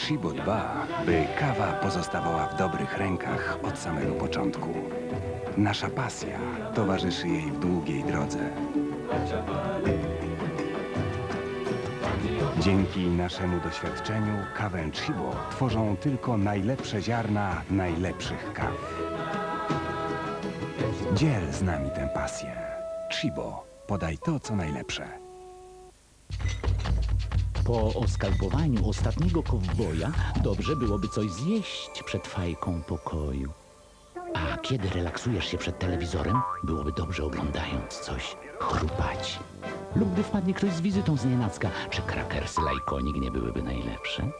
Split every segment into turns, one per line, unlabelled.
Chibo dba, by kawa pozostawała w dobrych rękach od samego początku. Nasza pasja towarzyszy jej w długiej drodze. Dzięki naszemu doświadczeniu kawę Chibo tworzą tylko najlepsze ziarna najlepszych kaw. Dziel z nami tę pasję. Chibo, podaj to, co najlepsze.
Po oskalpowaniu ostatniego kowboja dobrze byłoby coś zjeść przed fajką pokoju. A kiedy relaksujesz się przed telewizorem, byłoby dobrze oglądając coś chrupać. Lub gdy wpadnie ktoś z wizytą z nienacka, czy krakersy lajkonik nie byłyby najlepsze?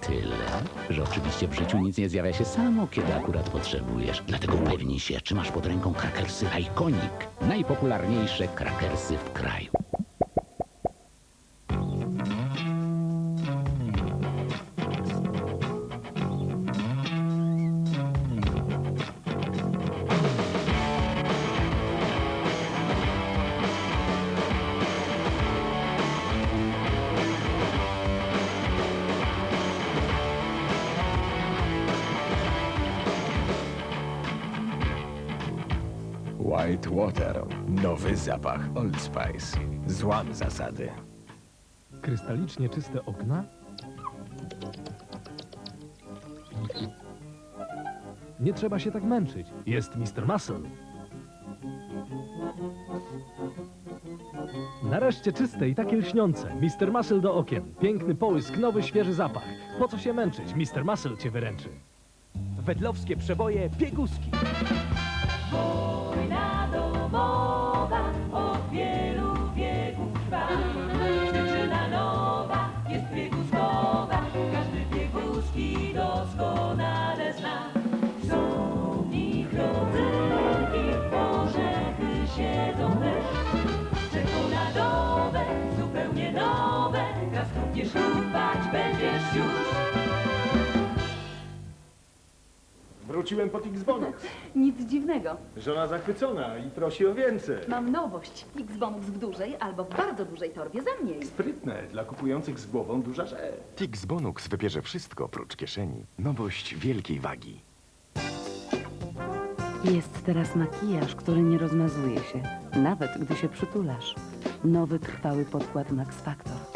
Tyle, że oczywiście w życiu nic nie zjawia się samo, kiedy akurat potrzebujesz. Dlatego upewnij się, czy masz pod ręką krakersy lajkonik. Najpopularniejsze krakersy w kraju.
White Water. Nowy zapach Old Spice. Złam zasady.
Krystalicznie czyste okna? Nie trzeba się tak męczyć. Jest Mr. Muscle. Nareszcie czyste i takie lśniące. Mr. Muscle do okien. Piękny połysk, nowy, świeży zapach. Po co się męczyć? Mr. Muscle cię wyręczy.
Wedlowskie przeboje Pieguski.
Wojna domowa od wielu wieków trwa. Nowa jest pieguskowa, każdy pieguski doskonale zna. Są w nich orzechy siedzą też. Czekoladowe, zupełnie nowe, raz kupiesz lubać będziesz już.
Wróciłem po X-Bonux.
Nic dziwnego.
Żona zachwycona i prosi o więcej.
Mam nowość. X-Bonux w dużej albo w bardzo dużej torbie za mniej.
Sprytne, dla kupujących z głową duża rzecz.
Tix Bonux wybierze wszystko prócz kieszeni. Nowość wielkiej wagi.
Jest teraz makijaż, który nie rozmazuje się, nawet gdy się przytulasz. Nowy trwały podkład Max Factor.